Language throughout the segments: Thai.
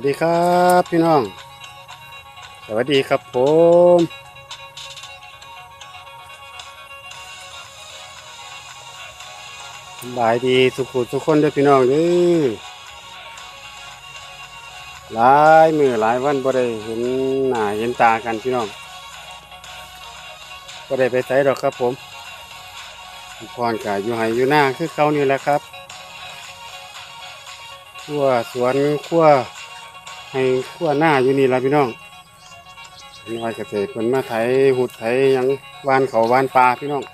วัสดีครับพี่น้อง สวัสดีครับผมสบายดีทุกคนทุกคนเด้วยพี่น้องเด้อหลายมือหลายวันบ่ได้เห็นหน้าเห็นตากันพี่น้องบ่ได้ไปไสดอกครับผมพรกะอยู่ไหอยู่หน้าคือเขานี่แหละครับขั้วสวนขั้ว ให้ขั้วหน้าอยู่นี่ละพี่น้องน้อยเกษตรเพิ่นมาไถหุดไถยังวานเขาวานปลาพี่น้อง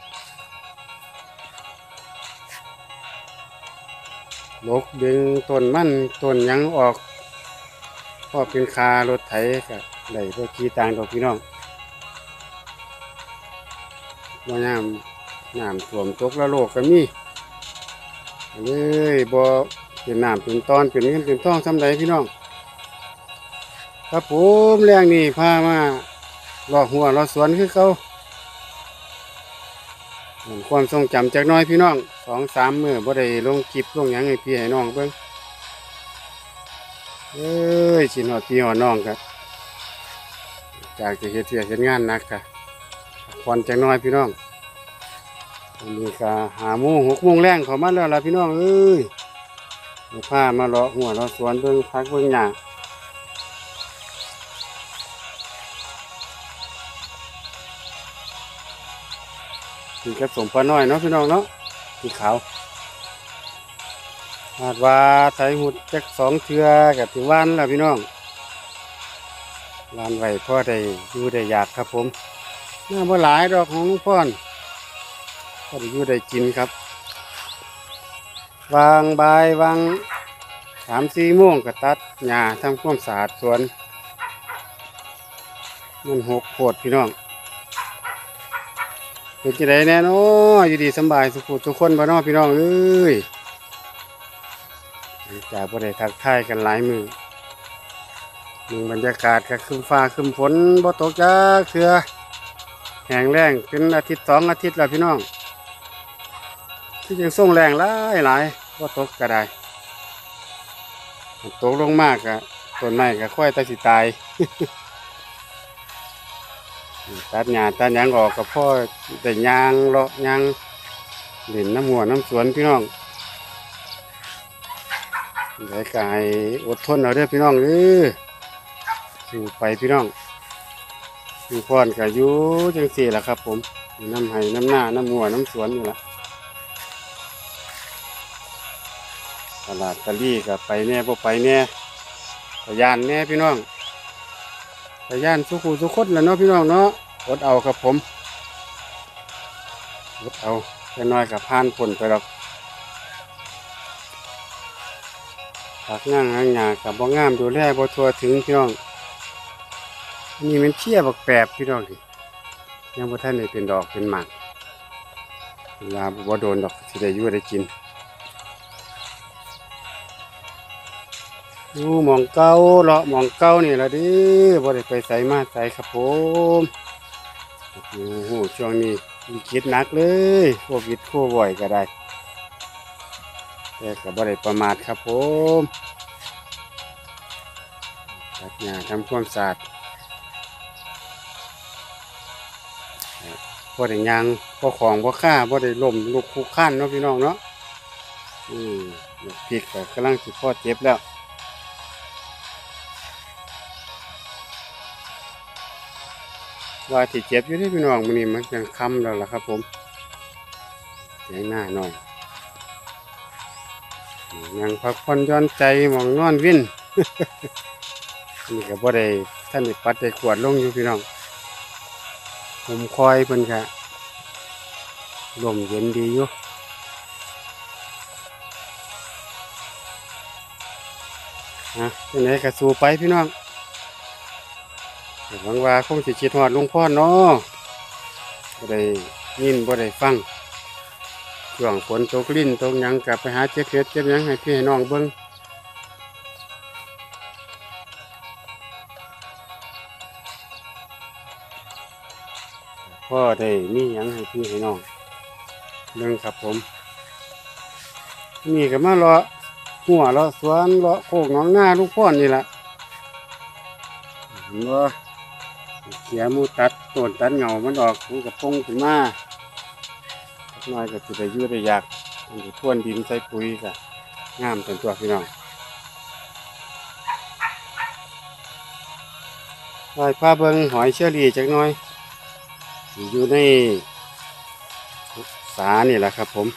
ลกดึงต้นมั่นต้นยังออกพอเป็นคารถไถก็ได้พวกขี่ต่างดอกพี่น้องบ่น้ำน้ำท่วมตกละโลกก็มีเลยบ่เป็นน้ำเป็นตอนเป็นเงินเป็นทองทำใดพี่น้อง ครับผมแรงนี่พามาหลอกหัวหลอกสวนคือเขาเหมือนความทรงจำจากน้อยพี่น้องสองสามมือบ่ได้ลงคลิปลงหยังให้พี่ให้น้องเบิ่งเอ้ยชินหอดพี่หอดน้องครับจากจะเฮ็ดเสียเฮ็ดงานหนักค่ะผ่อนจากน้อยพี่น้องวันนี้ก็หาโมงหกโมงแรงเขามาแล้วล่ะพี่น้องเอ้ยเดี๋ยวพามาเลาะหัวเลาะสวนเบิ่งพักเบิ่งหญ้า กินกับสมปลาน้อยเนาะพี่น้องเนาะสีขาวคาดว่าไถหุดจักสองเทือกับถึงวันแล้วพี่น้องลานไว้พ่อได้อยู่ได้อยากครับผมหน้าบ่หลายดอกของลุงพ่อนพ่อได้อยู่ได้กินครับ วางใบาวางสามสี่โมงก็ตัดหญ้าทำความสะอาดสวน มันหกโคตรพี่น้อง เป็นจังไดแน่นาะอยู่ดีสบายสุขทุกคนบ่เนาะพี่น้องเอ้ยหลังจากบ่ได้ทักทายกันหลายมือมึงบรรยากาศก็ครึ้มฟ้าครึ้มฝนบ่ตกจักเทื่อแห้งแล้งเป็นอาทิตย์สองอาทิตย์แล้วพี่น้องที่ยังส่งแรงหลายหลายบ่ตกก็ได้ตกลงมากอะต้นไม้ก็ค่อยแตะสิตาย ตัดหญ้าตัดหยังออกกับพ่อได้ยางเลาะยางเล่นน้ำหัวน้ำสวนพี่น้องได้กายอดทนเอาเด้อพี่น้องเออสู่ไปพี่น้องอยู่พรกับอยู่จังสี่แหละครับ ผมน้ำไห้น้ำหน้าน้ำหัวน้ำสวนนี่แหละตลาดตะลี่กับไปแน่พอไปแน่พยานแน่พี่น้อง พยานสุขูสุขดแล้วเนาะพี่น้องเนาะอดเอาครับผมอดเอาแค่น้อยกับพานผลไปหรอกผักง่างหางหยากับบ่งามดูแลบ่ทัวถึงพี่น้องนี่มันเชี่ยบักแปบพี่น้องดิยังบ่ทันได้เป็นดอกเป็นหมากเวลาบ่โดนดอกสิได้อยู่ได้กิน อยู่หมองเก่าเลาะหมองเก่านี่ละดิบ่ได้ไปไสมาไสครับผมโอ้โหช่วงนี้มีคิดหนักเลยโควิดโคบ่อยก็ได้แต่ก็บ่ได้ประมาทครับผมตัดหญ้าทำความสะอาดบ่ได้ยางบ่ของบ่ค่าบ่ได้ล่มลุกคุกข้านเนาะพี่น้องเนาะอืมพริกก็กำลังสิพอเจ็บแล้ว ว่าที่เจ็บอยู่ที่พี่น้องมันนี่มันยังคำแล้วล่ะครับ ผมเสียงหน้าหน่อยยังพักผ่อนย้อนใจมองนอนวินนี่ก็บ่ได้ท่านได้ปัดได้ขวดลงอยู่พี่น้อง ผมคอยเพิ่นค่ะลมเย็นดีอยู่อะจังไหนก็สู้ไปพี่น้อง หวังว่าคงสิคิดฮอดหลุงพ่อเนาะบ่ได้ยินบ่ได้ฟังช่วงฝนตกลิ้นตกหยังกลับไปหาเจ็บเฮ็ดเจ็บหยังให้พี่ให้น้องเบิ่งพ่อได้มีหยังให้พี่ให้น้องเบิ่งครับผมนี่ก็มารอหัวเลาะสวนเลาะโคกหนองหน้าลูกพ่อนี่แหละเห็นบ่ เขียมูตัดต้นตัดเงามันออกมันก็ปงขึ้นมาน่อยก็สิได้ยู่ได้อยากมันสิพ่วนดินใส่ปุ๋ยก็งามเป็นตัวพี่น้องลอยผ้าเบิงหอยเชอรี่จักน่อย อยู่ในสานี่แหละครับผม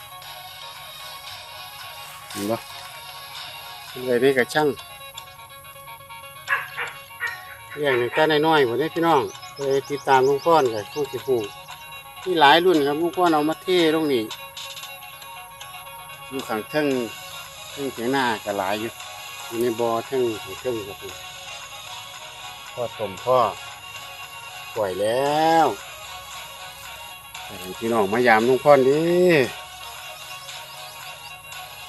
เห็นบ่เลยนี่กระช่าง เลี้ยงตั้งแต่น้อยๆผมได้พี่น้องเลยติดตามลุงก้อนกับผู้สิผูมีหลายรุ่นครับลุงก้อนเอามาเทลงนี่อยู่ข้างเทิงเทิงเถียงหน้าก็หลายอยู่อยู่ในบ่อเทิงเทิงครับพ่อต้มพ่อปล่อยแล้วพี่น้องมายามลุงก้อนดิ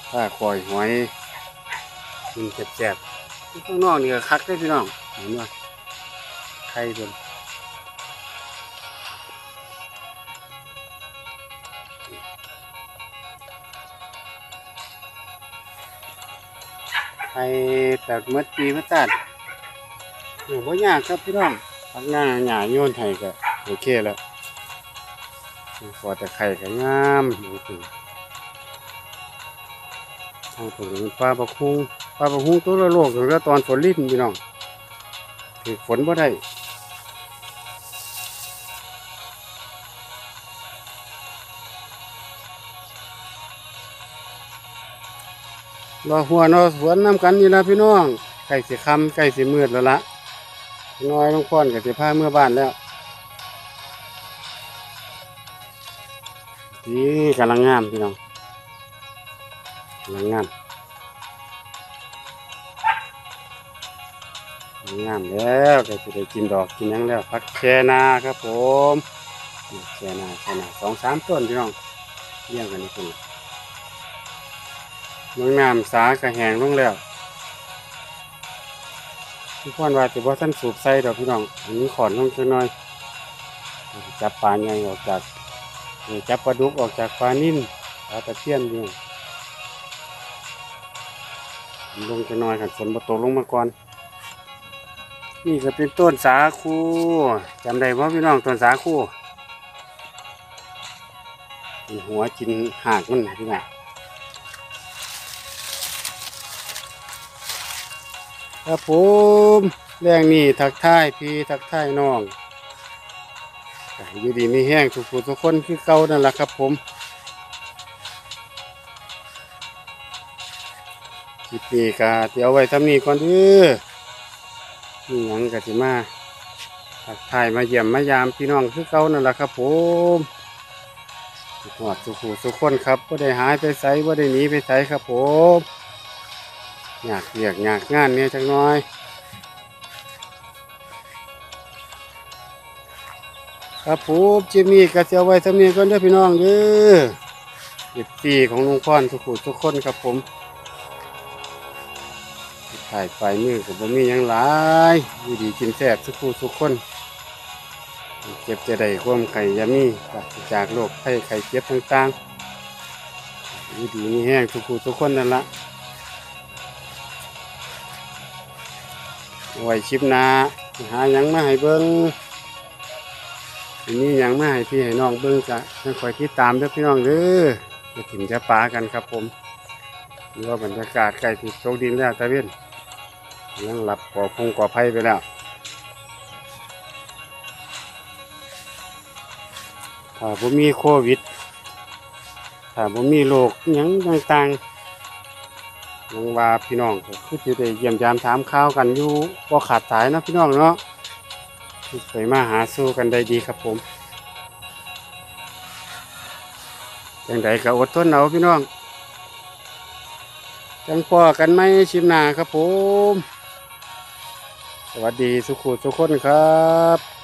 ถ้าคอยหอยกินแซ่บๆข้างนอกนี่ก็คักได้พี่น้องเห็นไหม ไข่เพิ่นไข่ตักเมื่อปีมาตัดโอ้บ่ายากครับพี่น้องพักงานหยาโยนไห้ก็โอเคแล้วพอแต่ไข่ก็งามดูสิทางผมเป็นปลาปลาคุงปลาปลาคุงตัวละโลกถึงแล้วตอนฝนลิ้นพี่น้องถือฝนบ่ได้ รอหัวนอสวนน้ำกันนี่ละพี่น้องไก่สิคำไก่สิมืดแล้วละน้อยต้องพ่อนกับสิผ้าเมื่อบ้านแล้วนี่กำลังงามพี่น้องกำลังงามกำลังงามแล้วก็จะได้กินดอกกินยังแล้วพักแคนาครับผมนี่แคนาแคนาสองสามต้นพี่น้องเลี้ยงกันนี่คุณ เมืองน้ำสากระแหงลงแล้วพี่พ่อนว่าจะว่าท่านสูบใส่ดอกพี่น้องอันนี้ขอนลงจักหน่อย จับปลาใหญ่ออกจากจับปลาดุกออกจากปลานิ่นปลาตะเพียนนี่ลงจะน้อยกันฝนมาตกลงมาก่อน นี่ก็เป็นต้นสาคูจำได้ว่าพี่น้องต้นสาคูหัวกินหากมันนะพี่น้อง ครับผมแรงนี่ทักทายพี่ทักทายน้องอยู่ดีไม่แห้งทุกผู้ทุกคนคือเก่านั่นแหละครับผมคลิปนี้ก็เดี๋ยวไว้ทำนี้ก่อนเด้อนี่ยังกะสิมาทักทายมาเยี่ยมมายามพี่น้องคือเก่านั่นแหละครับผมหอดทุกผู้ทุกคนครับก็ได้หายไปไสว่าได้หนีไปไสครับผม อยากเรียกอยากงานเนี่ยจังน้อยครับผมจิมมี่กระเจียวไว้สำเนียงก่อนเด้อพี่น้องเด้อเด็ดปีของลุงพ่อนทุกผู้ทุกคนครับผมถ่ายไปมือกับบ่มีหยังหลายอยู่ดีกินแซ่บทุกผู้ทุกคนเจ็บจะได้ควมไข่ยามีปราศจากโรคไข้ไข้เจ็บต่างๆอยู่ดีมีแห้งทุกผู้ทุกคนนั่นละ ไว้ชิปหนาหาหยังมาให้เบิ้งทีนี้ยังมาให้พี่ให้น้องเบิ้งจะยังคอยติดตามด้อพี่น้องเด้อจะถึงจะปากันครับผมนี่ว่าบรรยากาศใกล้ที่ตกดินแล้วตะเวนยังหลับก่อพงก่อไผ่ไปแล้วถ้าผมมีโควิดถ้าผมมีโรคหยังต่างๆ ยังว่าพี่น้องก็คือจะได้เยี่ยมยามถามข่าวกันอยู่บ่ขาดสายเนาะพี่น้องเนาะเคยมาหาสู้กันได้ดีครับผมจังใดก็อดทนเอาพี่น้องจังพอกันไหมชิมนาครับผม สวัสดีสุขุทุกคนครับ